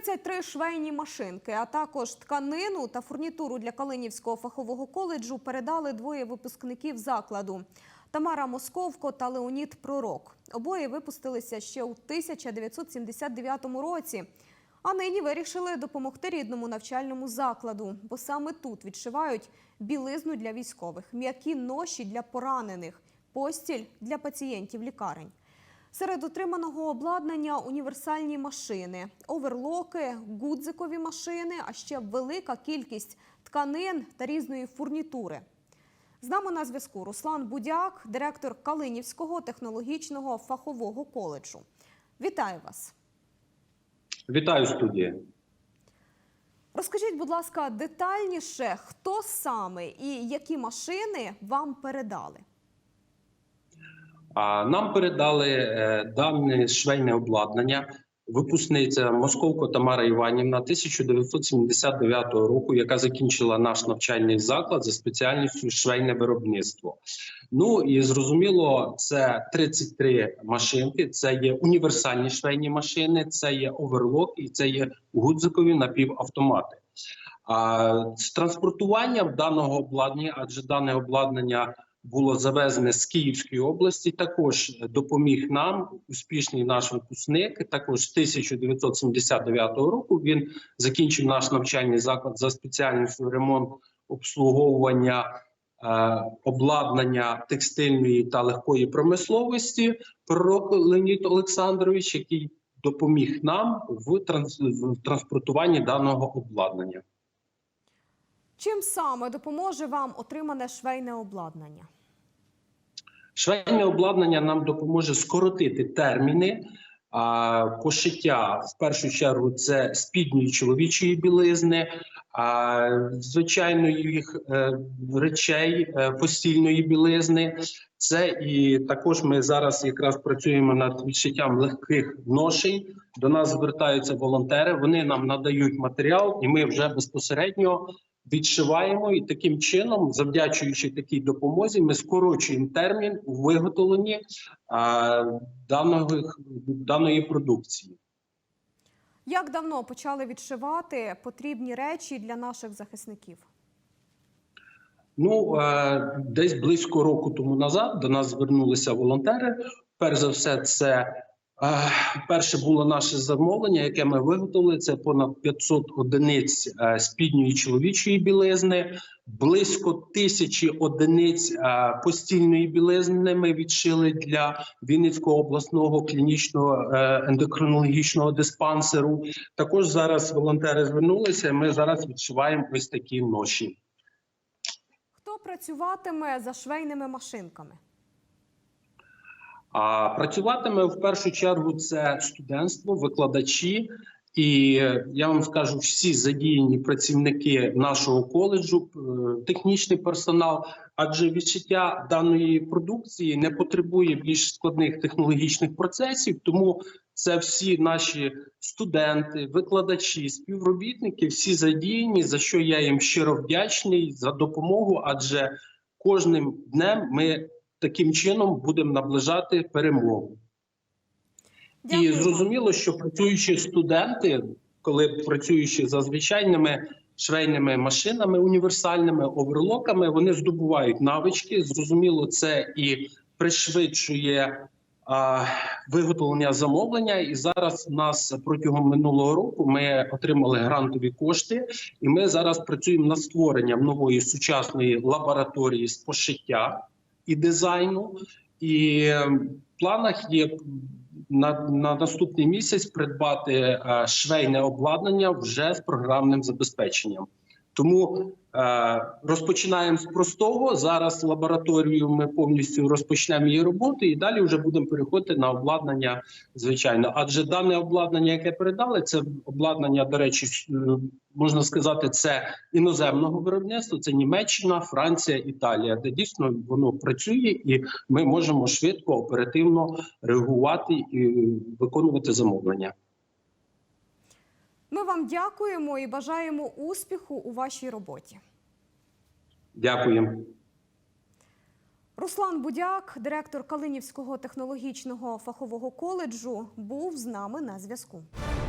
33 швейні машинки, а також тканину та фурнітуру для Калинівського фахового коледжу передали двоє випускників закладу. Тамара Московко та Леонід Пророк. Обоє випустилися ще у 1979 році. А нині вирішили допомогти рідному навчальному закладу, бо саме тут відшивають білизну для військових, м'які ноші для поранених, постіль для пацієнтів лікарень. Серед отриманого обладнання універсальні машини, оверлоки, гудзикові машини, а ще велика кількість тканин та різної фурнітури. З нами на зв'язку Руслан Будяк, директор Калинівського технологічного фахового коледжу. Вітаю вас! Вітаю студія. Розкажіть, будь ласка, детальніше, хто саме і які машини вам передали? Нам передали е, дане швейне обладнання. Випускниця Московко Тамара Іванівна 1979 року, яка закінчила наш навчальний заклад за спеціальністю швейне виробництво. Ну і зрозуміло, це 33 машинки. Це є універсальні швейні машини, це є оверлок і це є гудзикові напівавтомати. А з транспортуванням даного обладнання, адже дане обладнання було завезене з Київської області. Також допоміг нам успішний наш випускник. Також з 1979 року він закінчив наш навчальний заклад за спеціальністю ремонт обслуговування. е, Обладнання текстильної та легкої промисловості пророк Леонід Олександрович, який допоміг нам в транспортуванні даного обладнання. Чим саме допоможе вам отримане швейне обладнання? Швейне обладнання нам допоможе скоротити терміни а, пошиття. В першу чергу це спідньої чоловічої білизни, а, звичайних е, речей е, постільної білизни. Це і також ми зараз якраз працюємо над відшиттям легких ношей. До нас звертаються волонтери. Вони нам надають матеріал, і ми вже безпосередньо відшиваємо. І таким чином, завдячуючи такій допомозі, ми скорочуємо термін у виготовленні а, даної, даної продукції. Як давно почали відшивати потрібні речі для наших захисників? Ну е, десь близько року тому назад до нас звернулися волонтери. Перш за все, це перше було наше замовлення, яке ми виготовили. Це понад 500 одиниць е, спідньої чоловічої білизни, близько тисячі одиниць е, постільної білизни. Ми відшили для Вінницького обласного клінічного е, ендокринологічного диспансеру. Також зараз волонтери звернулися. Ми зараз відшиваємо ось такі ноші. Хто працюватиме за швейними машинками? А працюватиме в першу чергу це студентство, викладачі, і я вам скажу, всі задіяні працівники нашого коледжу, е, технічний персонал, адже відчуття даної продукції не потребує більш складних технологічних процесів, тому це всі наші студенти, викладачі, співробітники, всі задіяні, за що я їм щиро вдячний за допомогу, адже кожним днем ми таким чином будемо наближати перемогу. Дякую І зрозуміло, що працюючі студенти, коли працюючи за звичайними швейними машинами, універсальними оверлоками, вони здобувають навички. Зрозуміло, це і пришвидшує а, виготовлення замовлення. І зараз у нас протягом минулого року ми отримали грантові кошти, і ми зараз працюємо над створенням нової сучасної лабораторії з пошиття і дизайну. І в планах є на, на наступний місяць придбати е, швейне обладнання вже з програмним забезпеченням. Тому е, розпочинаємо з простого. Зараз лабораторію ми повністю розпочнемо її роботу, і далі вже будемо переходити на обладнання. Звичайно, адже дане обладнання, яке передали, це обладнання, до речі, е, можна сказати, це іноземного виробництва. Це Німеччина, Франція, Італія, де дійсно воно працює, і ми можемо швидко оперативно реагувати і виконувати замовлення. Ми вам дякуємо і бажаємо успіху у вашій роботі. Дякуємо. Руслан Будяк, директор Калинівського технологічного фахового коледжу, був з нами на зв'язку.